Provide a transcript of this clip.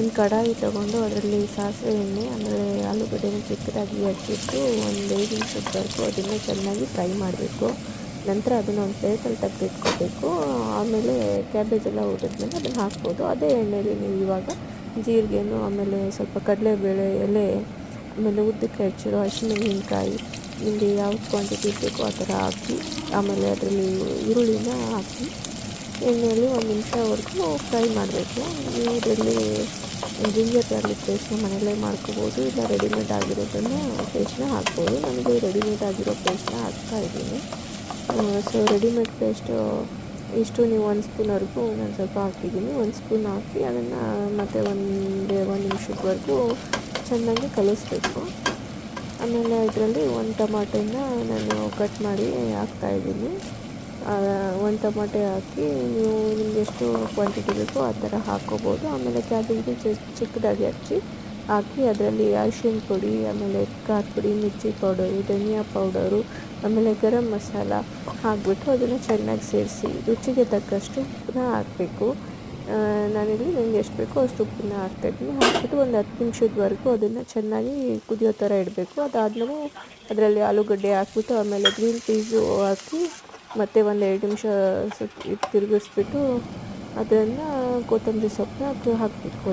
ಒಂದು ಕಡಾಯಿ ತಗೊಂಡು ಅದರಲ್ಲಿ ಸಾಸಿವೆ ಎಣ್ಣೆ ಆಮೇಲೆ ಆಲೂಗಡ್ಡೆನ ಚಿಕ್ಕದಾಗಿ ಹೆಚ್ಚಿಟ್ಟು ಒಂದು ಐದು ನಿಮಿಷದವರೆಗೂ ಅದನ್ನು ಚೆನ್ನಾಗಿ ಫ್ರೈ ಮಾಡಬೇಕು. ನಂತರ ಅದನ್ನು ಒಂದು ಪ್ಲೇಟಲ್ಲಿ ತೆಗೆದಿಟ್ಕೋಬೇಕು ಆಮೇಲೆ ಕ್ಯಾಬೇಜ್ ಎಲ್ಲ ಮೇಲೆ ಅದನ್ನು ಹಾಕ್ಬೋದು. ಅದೇ ಎಣ್ಣೆಯಲ್ಲಿ ನೀವು ಇವಾಗ ಜೀರಿಗೆನು ಆಮೇಲೆ ಸ್ವಲ್ಪ ಕಡಲೆಬೇಳೆ ಎಲೆ, ಆಮೇಲೆ ಉದ್ದಕ್ಕೆ ಹೆಚ್ಚಿರೋ ಹಸಿಮೆಣಸಿನ್ಕಾಯಿ, ನಿಮಗೆ ಯಾವ ಕ್ವಾಂಟಿಟಿ ಬೇಕೋ ಆ ಥರ ಹಾಕಿ, ಆಮೇಲೆ ಅದರಲ್ಲಿ ಈರುಳ್ಳಿನ ಹಾಕಿ ಎಣ್ಣೆಯಲ್ಲಿ ಒಂದು ನಿಮಿಷವರೆಗೂ ಫ್ರೈ ಮಾಡಬೇಕು. ಇದರಲ್ಲಿ ಜಿಂಜರ್ ಗಾರ್ಲಿಕ್ ಪೇಸ್ಟ್ನ ಮನೆಯಲ್ಲೇ ಮಾಡ್ಕೋಬೋದು, ಇಲ್ಲ ರೆಡಿಮೇಡ್ ಆಗಿರೋದನ್ನು ಪೇಸ್ಟ್ನ ಹಾಕ್ಬೋದು. ನನಗೆ ರೆಡಿಮೇಡ್ ಆಗಿರೋ ಪೇಸ್ಟ್ನ ಹಾಕ್ತಾ ಇದ್ದೀನಿ. ಸೊ ರೆಡಿಮೇಡ್ ಪೇಸ್ಟು ಇಷ್ಟು ನೀವು ಒಂದು ಸ್ಪೂನ್ವರೆಗೂ ನಾನು ಸ್ವಲ್ಪ ಹಾಕಿದ್ದೀನಿ. ಒಂದು ಸ್ಪೂನ್ ಹಾಕಿ ಅದನ್ನು ಮತ್ತೆ ಒಂದು ಒಂದು ನಿಮಿಷದವರೆಗೂ ಚೆನ್ನಾಗಿ ಕಲಿಸ್ಬೇಕು. ಆಮೇಲೆ ಇದರಲ್ಲಿ ಒಂದು ಟೊಮಾಟೋನ ನಾನು ಕಟ್ ಮಾಡಿ ಹಾಕ್ತಾಯಿದ್ದೀನಿ ಒಂದು ಟೊಮೆಟೊ ಹಾಕಿ ನೀವು ನಿಮ್ಗೆ ಎಷ್ಟು ಕ್ವಾಂಟಿಟಿ ಬೇಕೋ ಆ ಥರ ಹಾಕ್ಕೋಬೋದು ಆಮೇಲೆ ಕ್ಯಾಬೇಜ್ನ ಚಿಕ್ಕದಾಗಿ ಹಚ್ಚಿ ಹಾಕಿ ಅದರಲ್ಲಿ ಅರಿಶಿನ ಪುಡಿ, ಆಮೇಲೆ ಖಾರ ಪುಡಿ, ಮಿರ್ಚಿ ಪೌಡರು, ಧನಿಯಾ ಪೌಡರು, ಆಮೇಲೆ ಗರಂ ಮಸಾಲ ಹಾಕ್ಬಿಟ್ಟು ಅದನ್ನು ಚೆನ್ನಾಗಿ ಸೇರಿಸಿ ರುಚಿಗೆ ತಕ್ಕಷ್ಟು ಉಪ್ಪನ್ನ ಹಾಕಬೇಕು. ನಾನಿಲ್ಲಿ ನನಗೆ ಎಷ್ಟು ಬೇಕೋ ಅಷ್ಟು ಉಪ್ಪನ್ನ ಹಾಕ್ತಾಯಿದ್ದೀನಿ ಹಾಕ್ಬಿಟ್ಟು ಒಂದು ಹತ್ತು ನಿಮಿಷದವರೆಗೂ ಅದನ್ನು ಚೆನ್ನಾಗಿ ಕುದಿಯೋ ಥರ ಇಡಬೇಕು. ಅದಾದಮೇಲೆ ಅದರಲ್ಲಿ ಆಲೂಗಡ್ಡೆ ಹಾಕ್ಬಿಟ್ಟು ಆಮೇಲೆ ಗ್ರೀನ್ ಪೀಸು ಹಾಕಿ ಮತ್ತು ಒಂದು ಎರಡು ನಿಮಿಷ ಸುತ್ತ ತಿರುಗಿಸ್ಬಿಟ್ಟು ಅದನ್ನು ಕೊತ್ತಂಬರಿ ಸೊಪ್ಪನ್ನ ಹಾಕಿ ಹಾಕಬೇಕು.